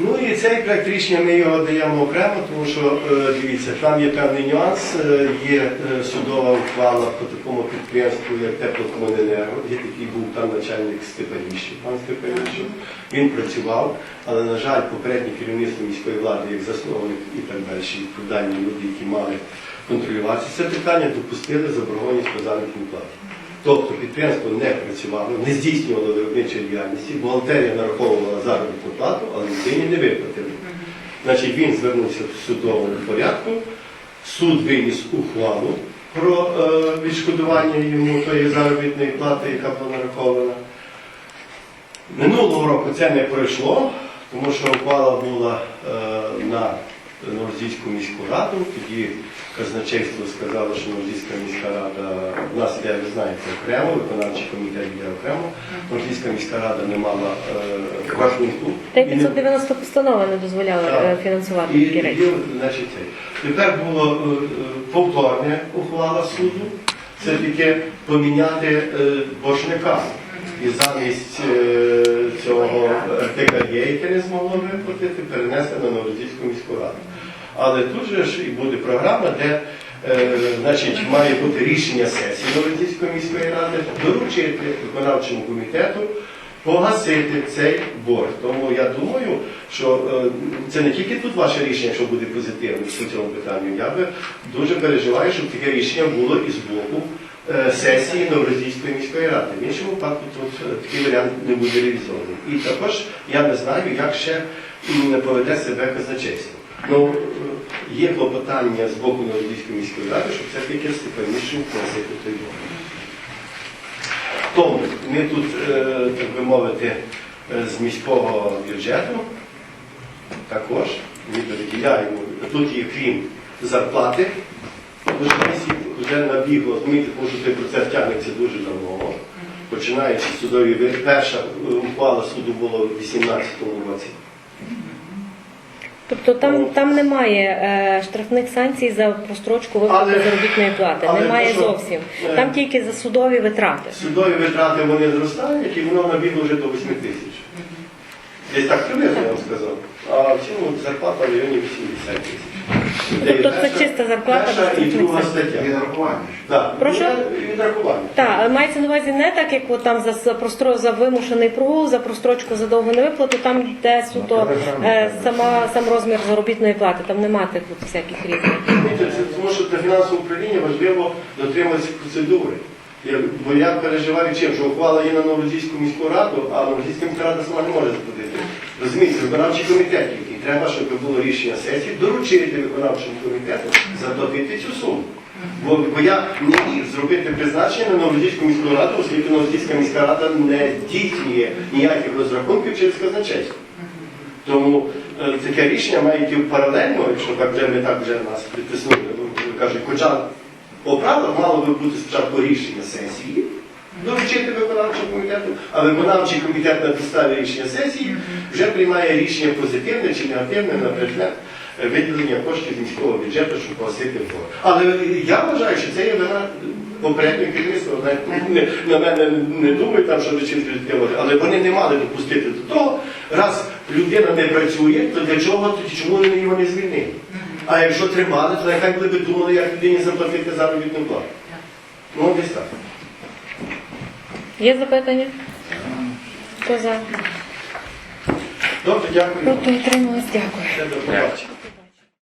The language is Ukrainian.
Ну і цей проект рішення ми його даємо окремо, тому що е, дивіться, там є певний нюанс, е, є е, судова ухвала по такому підприємству, як теплокомуненерго, є такий був там начальник Степаніші, пан Степаніші. Він працював, але, на жаль, попереднє керівництво міської влади, як засновник і так далі, відповідальні люди, які мали контролювати це питання, допустили заборгованість по заробітній платі. Тобто підприємство не працювало, не здійснювало виробничої діяльності, бухгалтерія нараховувала заробітну плату, але людині не виплатили. Значить, він звернувся в судовому порядку, суд виніс ухвалу про е, відшкодування йому тої заробітної плати, яка була нарахована. Минулого року це не пройшло, тому що ухвала була е, на Новорозійську міську раду. Тоді казначейство сказало, що Новорозійська міська рада, в нас я ви знаєте, окремо, виконавчий комітет є окремо. Новорозійська міська рада не мала е, рахунку. Та й І не- 590 постанова не дозволяла Так. е, фінансувати і, такі речі. і, значить, це. Тепер було е, повторне ухвала суду. Це таке поміняти е, боржника. І замість е, цього РТКГ, яке не змогло виплатити, перенести на Новорозійську міську раду. Але тут же ж і буде програма, де е, значить, має бути рішення сесії Новорозійської міської ради, доручити виконавчому комітету погасити цей борг. Тому я думаю, що е, це не тільки тут ваше рішення, якщо буде позитивне по цьому питанню. Я би дуже переживаю, щоб таке рішення було і з боку сесії Новорозійської міської ради. В іншому випадку тут е, такий варіант не буде реалізований. І також я не знаю, як ще поведе себе казначейство. Ну, е, є клопотання з боку Новорозійської міської ради, щоб все-таки Степанішин вносити той борг. Тому ми тут, е, так би мовити, е, з міського бюджету також виділяємо. Тут є крім зарплати, вже набігло, розумієте, тому що цей процес тягнеться дуже давно. Починаючи судові, перша е, ухвала суду була у 2018 році. Тобто там, там немає е, штрафних санкцій за прострочку виплати заробітної плати. але немає то що? зовсім. Е. Там тільки за судові витрати. Судові витрати вони зростають і воно набігло вже до 8 тисяч. Десь так приблизно я вам сказав. А в цьому зарплата в районі 80 тисяч. Тобто це чиста зарплата Перша і друга стаття. Відрахування. Так, Прошу? Відрахування. Так, мається на увазі не так, як от там за, за, простро, за вимушений прогул, за прострочку за довгу невиплату, там йде суто е, сама, сам розмір заробітної плати, там нема тих от всяких різних. Це Тому що для фінансового управління важливо дотримуватися процедури. Бо я переживаю чим, що ухвала є на Новорозійську міську раду, а Новорозійська міська рада сама не може заплатити. Розумієте, виконавчий комітет, який треба, щоб було рішення сесії, доручити виконавчому комітету заплатити цю суму. Бо, бо я не міг зробити призначення на Новорозійську міську раду, оскільки Новорозійська міська рада не здійснює ніяких розрахунків через казначейство. Тому е, таке рішення має йти паралельно, якщо так вже ми так вже нас притиснули. Ну, Кажуть, хоча по правилах мало би бути спочатку рішення сесії, доручити виконавчому комітету, а виконавчий комітет на підставі рішення сесії вже приймає рішення позитивне чи негативне на предмет е, виділення коштів міського бюджету, щоб погасити борг. Але я вважаю, що це є вина попереднього керівництва. На мене не думають там, що дочинські життєві, але вони не мали допустити до того, раз людина не працює, то для чого тоді чому вони його не звільнили? А якщо тримали, то нехай були би думали, як людині заплатити заробітну плату. Ну, десь так. Є запитання? Хто за? Добре, дякую. Проти утрималась, дякую. Все, до побачення.